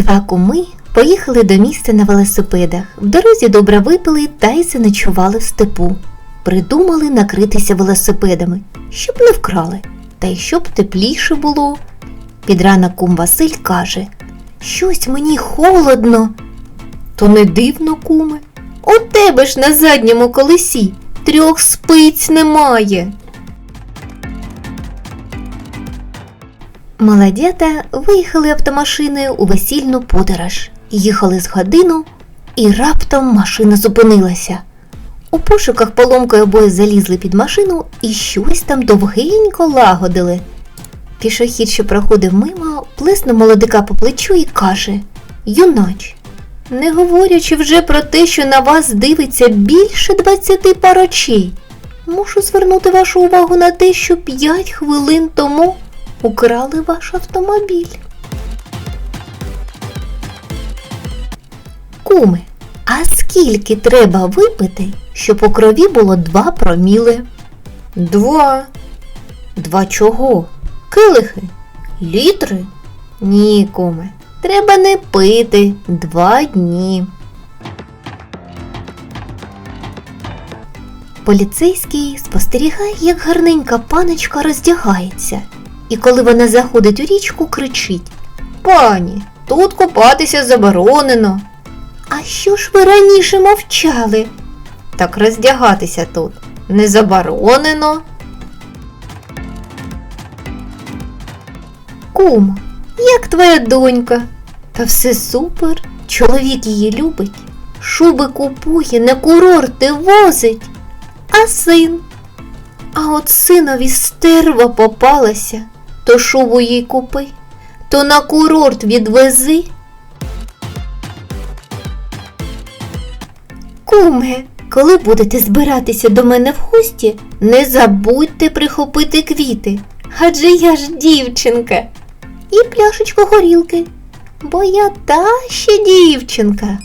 Два куми поїхали до міста на велосипедах. В дорозі добре випили та й заночували в степу. Придумали накритися велосипедами, щоб не вкрали, та й щоб тепліше було. Під ранок кум Василь каже: Щось мені холодно. То не дивно, куме. У тебе ж на задньому колесі трьох спиць немає. Молодята виїхали автомашиною у весільну подорож. Їхали з годину, і раптом машина зупинилася. У пошуках поломкою обоє залізли під машину і щось там довгенько лагодили. Пішохід, що проходив мимо, плеснув молодика по плечу і каже Юнач, не говорячи вже про те, що на вас дивиться більше двадцяти пар очей, мушу звернути вашу увагу на те, що п'ять хвилин тому украли ваш автомобіль. Куми, а скільки треба випити, щоб у крові було два проміли? Два. Два чого? Килихи? Літри? Ні, куме, треба не пити два дні. Поліцейський спостерігає, як гарненька паночка роздягається, і коли вона заходить у річку, кричить Пані, тут купатися заборонено. А що ж ви раніше мовчали? Так роздягатися тут не заборонено. Кумо, як твоя донька? Та все супер, чоловік її любить, шуби купує, на курорти возить, а син. А от синові стерва попалася, то шубу їй купи, то на курорт відвези. Куме, коли будете збиратися до мене в гості, не забудьте прихопити квіти, адже я ж дівчинка. І пляшечку горілки, бо я та ще дівчинка.